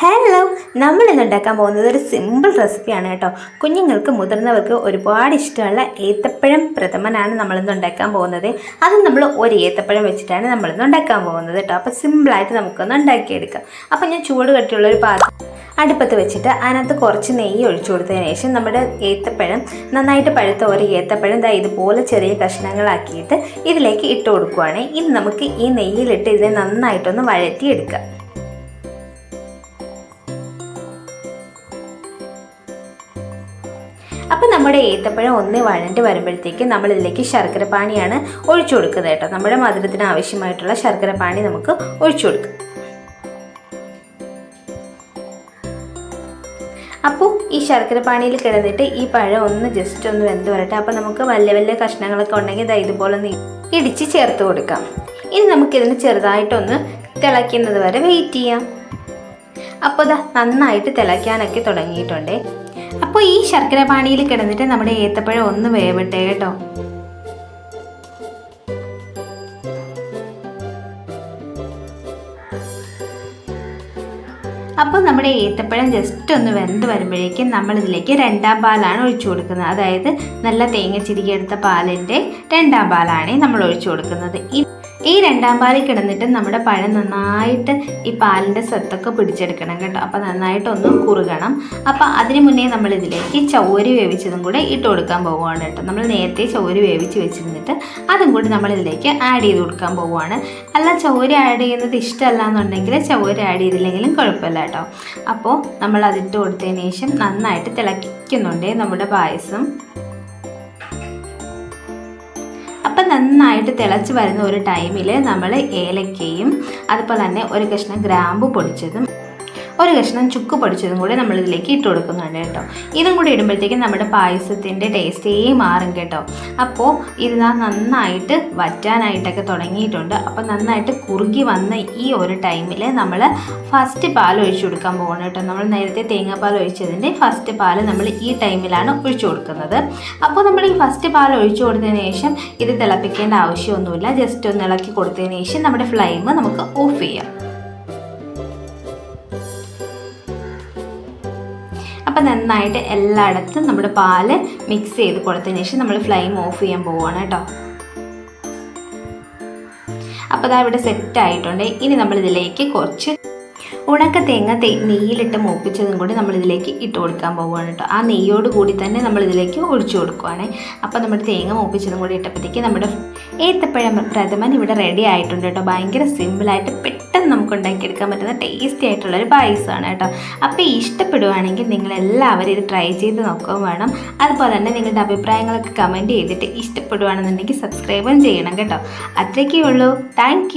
Hello നമ്മൾ ഇന്ന് ഉണ്ടാക്കാൻ പോകുന്നത് ഒരു സിമ്പിൾ റെസിപ്പിയാണ് കേട്ടോ. കുഞ്ഞുങ്ങൾക്ക് മുതിർന്നവർക്ക് ഒരുപാട് ഇഷ്ടമുള്ള ഏത്തപ്പഴം പ്രഥമനാണ് നമ്മളിന്ന് ഉണ്ടാക്കാൻ പോകുന്നത്. അത് നമ്മൾ ഒരു ഏത്തപ്പഴം വെച്ചിട്ടാണ് നമ്മളിന്ന് ഉണ്ടാക്കാൻ പോകുന്നത് കേട്ടോ. അപ്പോൾ സിമ്പിളായിട്ട് നമുക്കൊന്ന് ഉണ്ടാക്കിയെടുക്കാം. അപ്പോൾ ഞാൻ ചൂട് കട്ടിയുള്ള ഒരു പാത്രം അടുപ്പത്ത് വെച്ചിട്ട് അതിനകത്ത് കുറച്ച് നെയ്യ് ഒഴിച്ചു കൊടുത്തതിന് ശേഷം നമ്മുടെ ഏത്തപ്പഴം നന്നായിട്ട് പഴുത്ത ഒരു ഏത്തപ്പഴം ദാ ഇതുപോലെ ചെറിയ കഷ്ണങ്ങളാക്കിയിട്ട് ഇതിലേക്ക് ഇട്ട് കൊടുക്കുവാണ്. ഇനി നമുക്ക് ഈ നെയ്യിലിട്ട് ഇതിനെ നന്നായിട്ടൊന്ന് വഴറ്റിയെടുക്കാം. അപ്പം നമ്മുടെ ഏത്തപ്പഴം ഒന്ന് വഴണ്ട് വരുമ്പോഴത്തേക്ക് നമ്മളിതിലേക്ക് ശർക്കര പാനിയാണ് ഒഴിച്ചു കൊടുക്കുന്നത് കേട്ടോ. നമ്മുടെ മധുരത്തിന് ആവശ്യമായിട്ടുള്ള ശർക്കര പാനി നമുക്ക് ഒഴിച്ചു കൊടുക്കാം. അപ്പോൾ ഈ ശർക്കര പാനിയിൽ കിടന്നിട്ട് ഈ പഴം ഒന്ന് ജസ്റ്റ് ഒന്ന് വെന്ത് വരട്ടെ. അപ്പോൾ നമുക്ക് വലിയ വലിയ കഷ്ണങ്ങളൊക്കെ ഉണ്ടെങ്കിൽ ഇതാ ഇതുപോലെ ഇടിച്ച് ചേർത്ത് കൊടുക്കാം. ഇനി നമുക്കിതിന് ചെറുതായിട്ടൊന്ന് തിളയ്ക്കുന്നത് വരെ വെയിറ്റ് ചെയ്യാം. അപ്പോൾ ഇതാ നന്നായിട്ട് തിളയ്ക്കാനൊക്കെ തുടങ്ങിയിട്ടുണ്ട്. അപ്പോൾ ഈ ശർക്കര പാണിയിൽ കിടന്നിട്ട് നമ്മുടെ ഏത്തപ്പഴം ഒന്ന് വേവട്ടെ കേട്ടോ. അപ്പോൾ നമ്മുടെ ഏത്തപ്പഴം ജസ്റ്റ് ഒന്ന് വെന്ത് വരുമ്പോഴേക്കും നമ്മളിതിലേക്ക് രണ്ടാം പാലാണ് ഒഴിച്ചു കൊടുക്കുന്നത്. അതായത് നല്ല തേങ്ങ ചിരികിയെടുത്ത പാലിന്റെ രണ്ടാം പാലാണ് നമ്മൾ ഒഴിച്ചു കൊടുക്കുന്നത്. ഈ രണ്ടാം പാലിൽ കിടന്നിട്ട് നമ്മുടെ പഴം നന്നായിട്ട് ഈ പാലിന്റെ സത്തൊക്കെ പിടിച്ചെടുക്കണം കേട്ടോ. അപ്പോൾ നന്നായിട്ടൊന്ന് കുറുകണം. അപ്പോൾ അതിന് മുന്നേ നമ്മൾ ഇതിലേക്ക് ചൗരി വേവിച്ചതും കൂടെ ഇട്ട് കൊടുക്കാൻ പോവുകയാണ് കേട്ടോ. നമ്മൾ നേരത്തെ ചൗരി വേവിച്ച് വെച്ചിരുന്നിട്ട് അതും കൂടി നമ്മൾ ഇതിലേക്ക് ആഡ് ചെയ്ത് കൊടുക്കാൻ പോവുകയാണ്. അല്ല ചൗരി ആഡ് ചെയ്യുന്നത് ഇഷ്ടമല്ല എന്നുണ്ടെങ്കിൽ ചൗരി ആഡ് ചെയ്തില്ലെങ്കിലും കുഴപ്പമില്ല കേട്ടോ. അപ്പോൾ നമ്മൾ അതിട്ട് കൊടുത്തതിന് ശേഷം നന്നായിട്ട് തിളക്കുന്നുണ്ട് നമ്മുടെ പായസം. അപ്പം നന്നായിട്ട് തിളച്ച് വരുന്ന ഒരു ടൈമിൽ നമ്മൾ ഏലക്കയും അതുപോലെ തന്നെ ഒരു കഷ്ണം ഗ്രാമ്പു പൊടിച്ചതും ഒരു കഷ്ണം ചുക്ക് പൊടിച്ചതും കൂടി നമ്മൾ ഇതിലേക്ക് ഇട്ട് കൊടുക്കുന്നുണ്ട് കേട്ടോ. ഇതും കൂടി ഇടുമ്പോഴത്തേക്കും നമ്മുടെ പായസത്തിന്റെ ടേസ്റ്റേ മാറും കേട്ടോ. അപ്പോൾ ഇത് നന്നായിട്ട് വറ്റാനായിട്ടൊക്കെ തുടങ്ങിയിട്ടുണ്ട്. അപ്പോൾ നന്നായിട്ട് കുറുകി വന്ന ഈ ഒരു ടൈമിൽ നമ്മൾ ഫസ്റ്റ് പാൽ ഒഴിച്ചു കൊടുക്കാൻ പോകണം കേട്ടോ. നമ്മൾ നേരത്തെ തേങ്ങാപ്പാൽ ഒഴിച്ചതിന്റെ ഫസ്റ്റ് പാൽ നമ്മൾ ഈ ടൈമിലാണ് ഒഴിച്ചു കൊടുക്കുന്നത്. അപ്പോൾ നമ്മൾ ഈ ഫസ്റ്റ് പാൽ ഒഴിച്ചു കൊടുത്തതിന് ശേഷം ഇത് തിളപ്പിക്കേണ്ട ആവശ്യമൊന്നുമില്ല. ജസ്റ്റ് ഒന്ന് ഇളക്കി കൊടുത്തതിന് ശേഷം നമ്മുടെ ഫ്ലെയിം നമുക്ക് ഓഫ് ചെയ്യാം. അപ്പം നന്നായിട്ട് എല്ലായിടത്തും നമ്മുടെ പാൽ മിക്സ് ചെയ്ത് കൊടുത്തതിന് ശേഷം നമ്മൾ ഫ്ലെയിം ഓഫ് ചെയ്യാൻ പോവുകയാണ് കേട്ടോ. അപ്പോൾ അതാ ഇവിടെ സെറ്റ് ആയിട്ടുണ്ട്. ഇനി നമ്മളിതിലേക്ക് കുറച്ച് ഉണക്ക തേങ്ങ തേ നെയ്യിലിട്ട് മൂപ്പിച്ചതും കൂടി നമ്മളിതിലേക്ക് ഇട്ട് കൊടുക്കാൻ പോവുകയാണ് കേട്ടോ. ആ നെയ്യോട് കൂടി തന്നെ നമ്മളിതിലേക്ക് ഒഴിച്ചു കൊടുക്കുവാണ്. അപ്പോൾ നമ്മുടെ തേങ്ങ മൂപ്പിച്ചതും കൂടി ഇട്ടപ്പോഴത്തേക്ക് നമ്മുടെ ഏത്തപ്പഴം പ്രഥമൻ ഇവിടെ റെഡി ആയിട്ടുണ്ട് കേട്ടോ. ഭയങ്കര സിമ്പിളായിട്ട് നമുക്ക് ഉണ്ടാക്കിയെടുക്കാൻ പറ്റുന്ന ടേസ്റ്റി ആയിട്ടുള്ള ആയിട്ടുള്ളൊരു പായസമാണ് കേട്ടോ. അപ്പോൾ ഇഷ്ടപ്പെടുവാണെങ്കിൽ നിങ്ങൾ എല്ലാവരും ഇത് ട്രൈ ചെയ്ത് നോക്കുകയും വേണം. അതുപോലെ തന്നെ നിങ്ങളുടെ അഭിപ്രായങ്ങളൊക്കെ കമന്റ് ചെയ്തിട്ട് ഇഷ്ടപ്പെടുവാണെന്നുണ്ടെങ്കിൽ സബ്സ്ക്രൈബും ചെയ്യണം കേട്ടോ. അത്രയ്ക്കേ ഉള്ളൂ. താങ്ക്